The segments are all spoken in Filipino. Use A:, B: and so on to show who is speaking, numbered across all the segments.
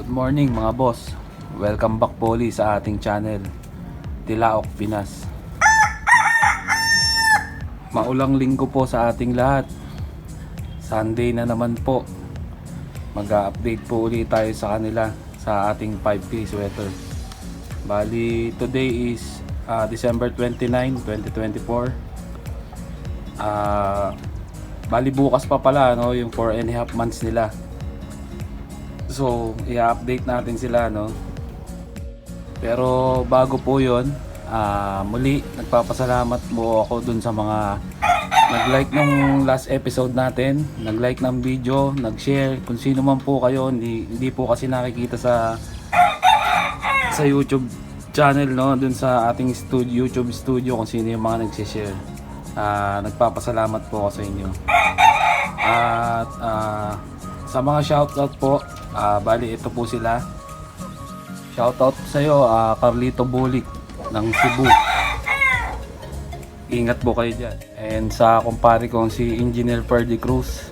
A: Good morning mga boss. Welcome back po ulit sa ating channel, Tilaok Pinas. Maulang linggo po sa ating lahat. Sunday na naman po. Mag-update po ulit tayo sa kanila sa ating 5K sweater. Bali, today is ah, December 29, 2024. Ah, bali bukas pa pala no, yung 4 and a half months nila. So, i-update natin sila, no? Pero bago po yon ah muli, nagpapasalamat po ako dun sa mga nag-like ng last episode natin, nag-like ng video, nag-share, kung sino man po kayo, hindi, hindi po kasi nakikita sa sa YouTube channel, no? Dun sa ating studio, YouTube studio, kung sino yung mga nag-share. Ah, nagpapasalamat po ako sa inyo. At ah, sa mga shoutout po, ah, bali ito po sila. Shoutout sa iyo, ah, Carlito Bulik ng Cebu. Ingat po kayo dyan. And sa kumpare kong si Engineer Ferdy Cruz.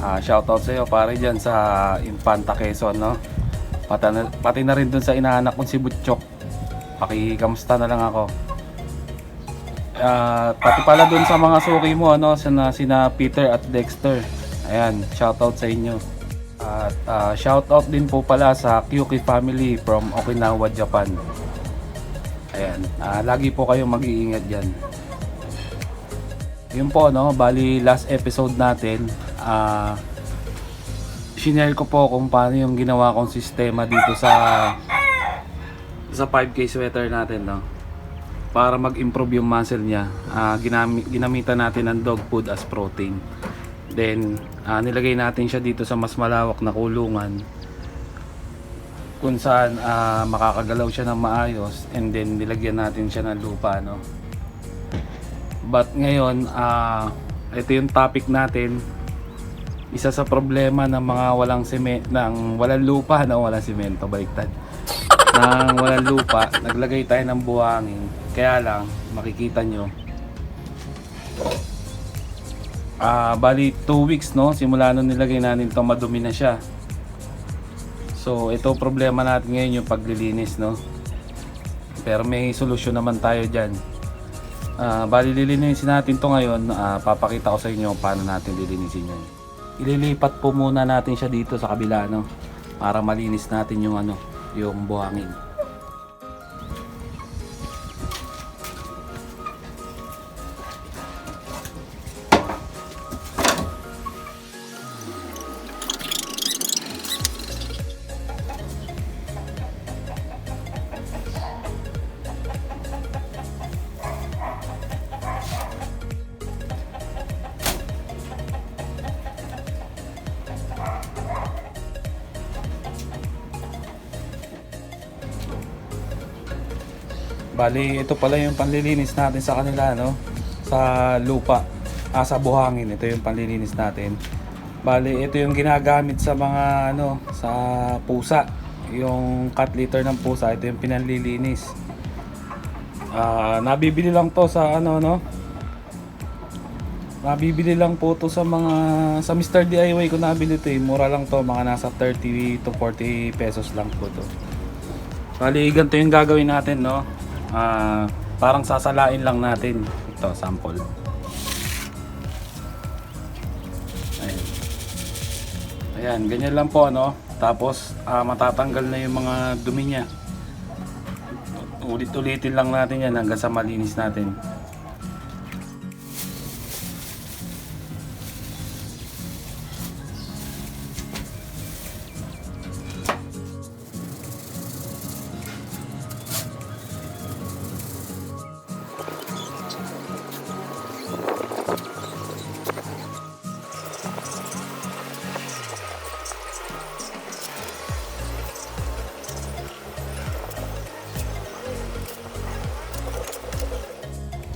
A: Ah, shoutout sa iyo pare dyan sa Infanta Quezon, no? Pati na, pati na rin dun sa inaanak kong si Butchok. Pakikamusta na lang ako. Ah, pati pala dun sa mga suki mo ano sina, sina Peter at Dexter. Ayan, shoutout sa inyo. At ah, shoutout din po pala sa Kyuki family from Okinawa, Japan. Ayan, ah, lagi po kayong mag-iingat diyan. Yun po no, bali last episode natin, ah shinare ko po kung paano yung ginawa kong sistema dito sa sa 5K sweater natin no para mag-improve yung muscle niya, ah, ginami- ginamitan natin ng dog food as protein. Then, ah, nilagay natin siya dito sa mas malawak na kulungan kung saan ah, makakagalaw siya ng maayos and then nilagyan natin siya ng lupa. No? But ngayon, ah, ito yung topic natin. Isa sa problema ng mga walang sime ng walang lupa na walang semento baliktad ng walang lupa, naglagay tayo ng buhangin. Kaya lang, makikita nyo. Ah, bali 2 weeks no, simula nung nilagay natin to madumi na siya. So, ito problema natin ngayon yung paglilinis no. Pero may solusyon naman tayo diyan. Ah, bali lilinisin natin to ngayon, Ah, papakita ko sa inyo paano natin lilinisin yan. Ililipat po muna natin siya dito sa kabila no para malinis natin yung ano, yung buhangin. Bali, ito pala yung panlilinis natin sa kanila, no? Sa lupa, ah, sa buhangin. Ito yung panlilinis natin. Bali, ito yung ginagamit sa mga, ano, sa pusa. Yung cut litter ng pusa, ito yung pinanlilinis. Ah, nabibili lang to sa, ano, no? Nabibili lang po to sa mga sa Mr. DIY ko nabili to eh. Mura lang to, mga nasa 30 to 40 pesos lang po to. Bali, ganito yung gagawin natin, no? Ah, parang sasalain lang natin. Ito, sample. Ayan. Ayan, ganyan lang po, no? Tapos, ah, matatanggal na yung mga dumi niya. Ulit-ulitin lang natin yan hanggang sa malinis natin.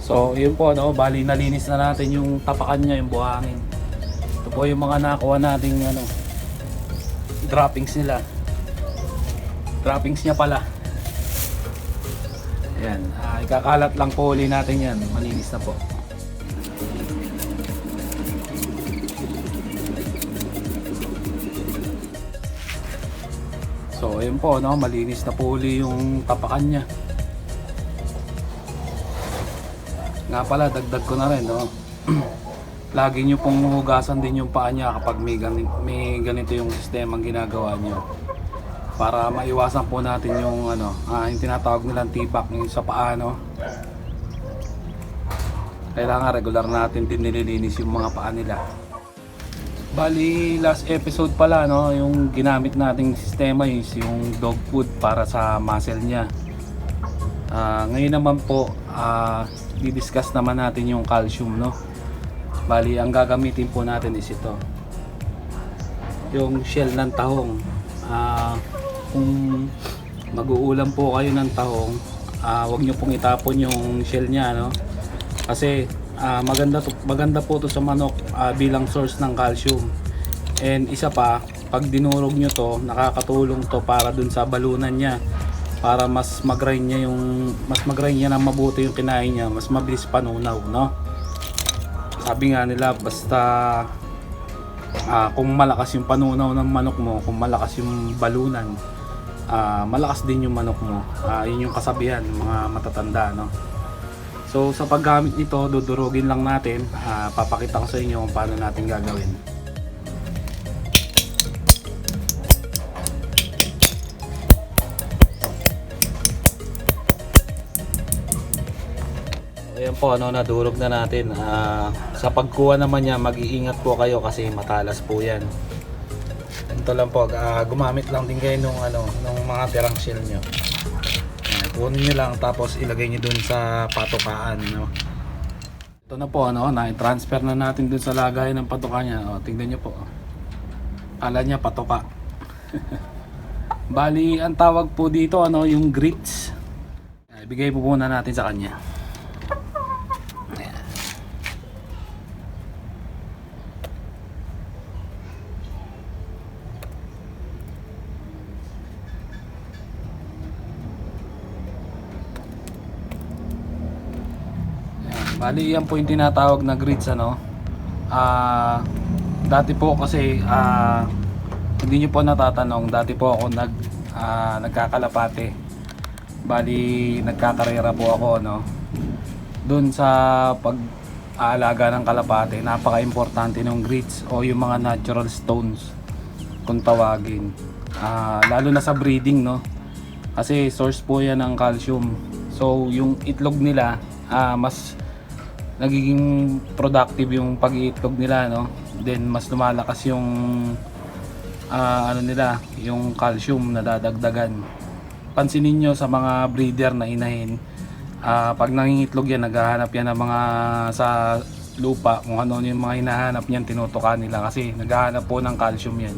A: So, yun po, no? Bali, nalinis na natin yung tapakan niya, yung buhangin. Ito po yung mga nakuha nating, ano, droppings nila. Droppings niya pala. Ayan, ah, ikakalat lang po uli natin yan. Malinis na po. So ayun po, no, malinis na po uli yung tapakan niya. Nga pala, dagdag ko na rin, no. Lagi nyo pong hugasan din yung paa niya kapag may, gani- may ganito yung sistema ginagawa nyo. Para maiwasan po natin yung ano, ah, yung tinatawag nilang tibak yung sa paa, no. Kailangan regular natin din nililinis yung mga paa nila. Bali, last episode pala, no, yung ginamit nating sistema is yung dog food para sa muscle niya. Ah, ngayon naman po, ah, di-discuss naman natin yung calcium, no. Bali, ang gagamitin po natin is ito. Yung shell ng tahong. Ah, kung mag-uulam po kayo ng tahong, ah, wag nyo pong itapon yung shell niya, no. Kasi ah, maganda to, maganda po to sa manok ah, bilang source ng calcium. And isa pa, pag dinurog nyo to, nakakatulong to para dun sa balunan niya para mas mag-grind niya yung mas mag-grind niya ng mabuti yung kinain niya, mas mabilis panunaw, no? Sabi nga nila basta ah, kung malakas yung panunaw ng manok mo, kung malakas yung balunan, ah, malakas din yung manok mo. Ah, yun yung kasabihan ng mga matatanda, no? So sa paggamit nito, dudurugin lang natin. Ah, papakita ko sa inyo kung paano natin gagawin. Ayan po, ano, nadurog na natin. Ah, sa pagkuha naman niya, mag-iingat po kayo kasi matalas po yan. Ito lang po, ah, gumamit lang din kayo nung, ano, nung mga tirang shell nyo. Kunin nyo lang tapos ilagay nyo dun sa patukaan. No? Ito na po, ano, na-transfer na natin dun sa lagay ng patuka niya. O, tingnan nyo po. Kala niya patuka. Bali, ang tawag po dito, ano, yung grits. Ibigay po muna natin sa kanya. Bali, yan po yung tinatawag na grits ano. Ah, dati po kasi ah hindi niyo po natatanong, dati po ako nag ah, nagkakalapate. Bali, nagkakarera po ako no. Doon sa pag aalaga ng kalapate, napaka-importante ng grits o yung mga natural stones kung tawagin. Ah, lalo na sa breeding no. Kasi source po yan ng calcium. So yung itlog nila ah, mas nagiging productive yung pag-iitlog nila no. Then mas lumalakas yung ah, ano nila, yung calcium na dadagdagan. Pansinin nyo sa mga breeder na inahin, ah, pag nangingitlog yan, naghahanap yan ng mga sa lupa, kung ano yung mga hinahanap niyan, tinutukan nila kasi naghahanap po ng calcium yan.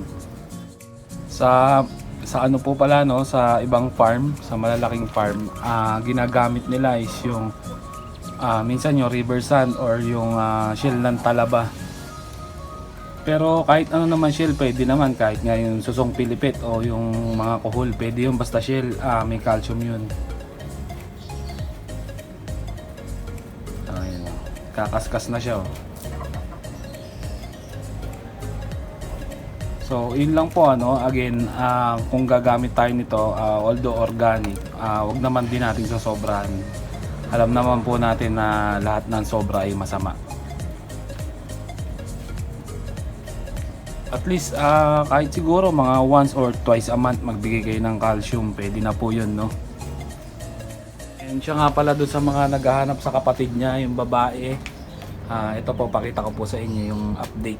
A: Sa sa ano po pala no, sa ibang farm, sa malalaking farm, ah, ginagamit nila is yung ah, minsan yung river sand or yung ah, shell ng talaba. Pero kahit ano naman shell, pwede naman. Kahit nga yung susong pilipit o yung mga kuhol, pwede yun. Basta shell, ah, may calcium yun. Ayun. Kakaskas na siya. Oh. So, yun lang po ano, again, ah, kung gagamit tayo nito, ah, although organic, ah, wag naman din natin sa sobrahan. Alam naman po natin na lahat ng sobra ay masama. At least ah, kahit siguro mga once or twice a month magbigay kayo ng calcium, pwede na po yun, no? And siya nga pala doon sa mga naghahanap sa kapatid niya, yung babae. Ah, ito po, pakita ko po sa inyo yung update.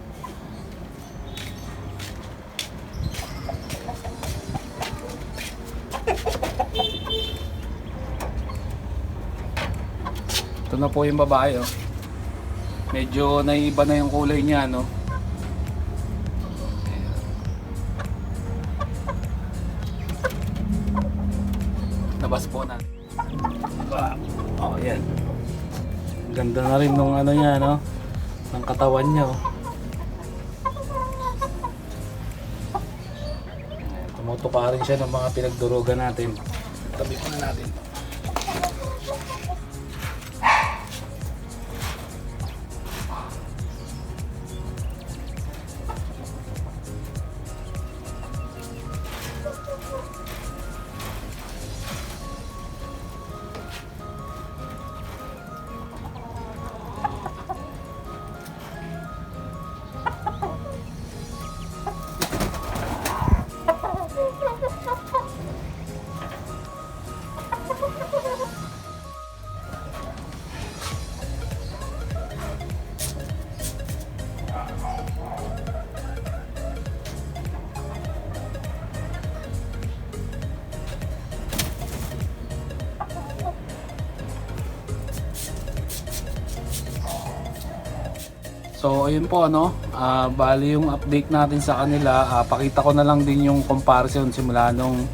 A: Ito na po yung babae, oh. Medyo naiiba na yung kulay niya, no? Labas po na. Oh, yan. Ganda na rin nung ano niya, no? Ng katawan niya, oh. Tumutuka rin siya ng mga pinagdurugan natin. Tabi ko na natin. So ayun po ano, ah, bali yung update natin sa kanila, ah, pakita ko na lang din yung comparison simula nung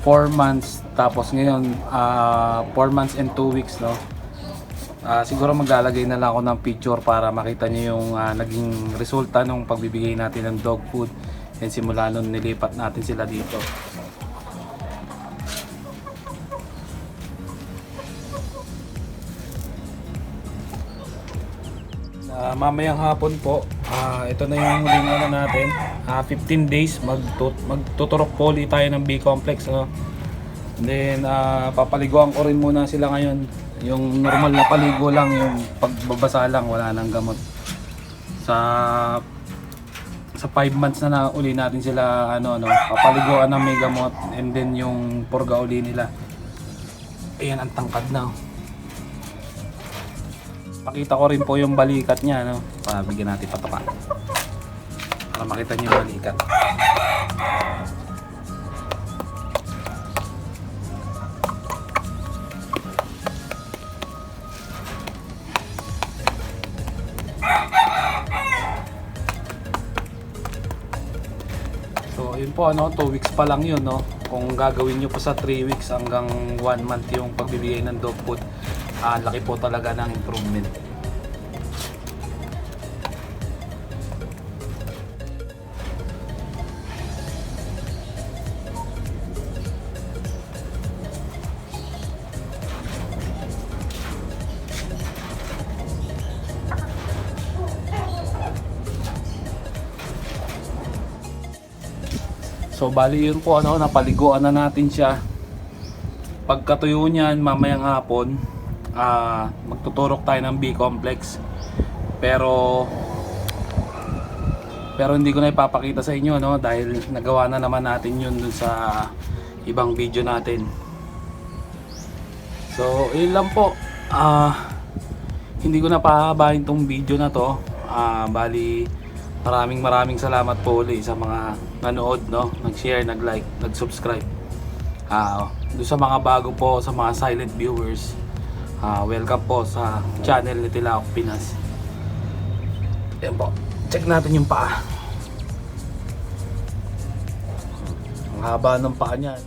A: 4 months tapos ngayon 4 months and 2 weeks no. Ah, siguro maglalagay na lang ako ng picture para makita niyo yung ah, naging resulta nung pagbibigay natin ng dog food and simula nung nilipat natin sila dito. Sa mamayang hapon po, ah, ito na yung huling ano natin. Ah, 15 days, magtut magtuturok po ulit tayo ng B-complex. No? Then, ah, papaliguan ko rin muna sila ngayon. Yung normal na paligo lang, yung pagbabasa lang, wala nang gamot. Sa sa 5 months na na uli natin sila ano ano papaliguan ng may gamot and then yung purga uli nila ayan ang tangkad na oh. Pakita ko rin po yung balikat niya, no? Para bigyan natin patapa. Para makita niyo yung balikat. So, yun po, ano, 2 weeks pa lang yun, no? Kung gagawin nyo po sa 3 weeks hanggang 1 month yung pagbibigay ng dog food, ah, laki po talaga ng improvement. So bali yun po ano, napaliguan na natin siya. Pagkatuyo niyan mamayang hapon, ah magtuturok tayo ng B-complex. Pero pero hindi ko na ipapakita sa inyo no dahil nagawa na naman natin yun dun sa ibang video natin. So, yun lang po. Ah hindi ko na pahabahin tong video na to. Ah bali Maraming maraming salamat po uli sa mga nanood, no? Nag-share, nag-like, nag-subscribe. Ah, doon sa mga bago po, sa mga silent viewers, ah, welcome po sa channel ni Tilaok Pinas. Yan po. Check natin yung paa. Ang haba ng paa niya.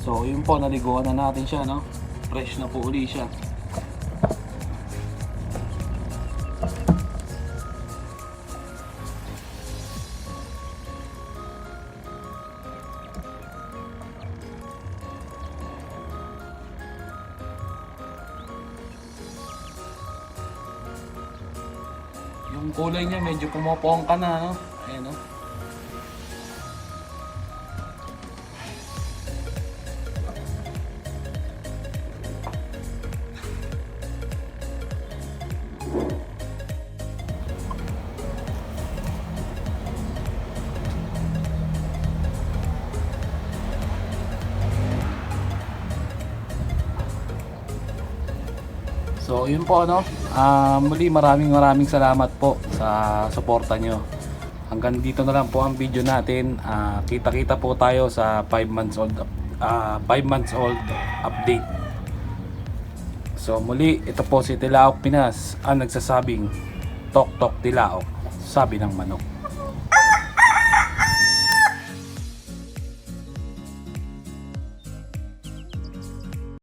A: So, yun po, naliguan na natin siya, no? Fresh na po uli siya. Kulay niya medyo pumopong ka na, no? Ayan, no? Po ano. Ah, muli maraming maraming salamat po sa suporta nyo. Hanggang dito na lang po ang video natin. Ah, kita-kita po tayo sa 5 months old ah 5 months old update. So muli, ito po si Tilaok Pinas ang nagsasabing Tok Tok Tilaok, sabi ng manok.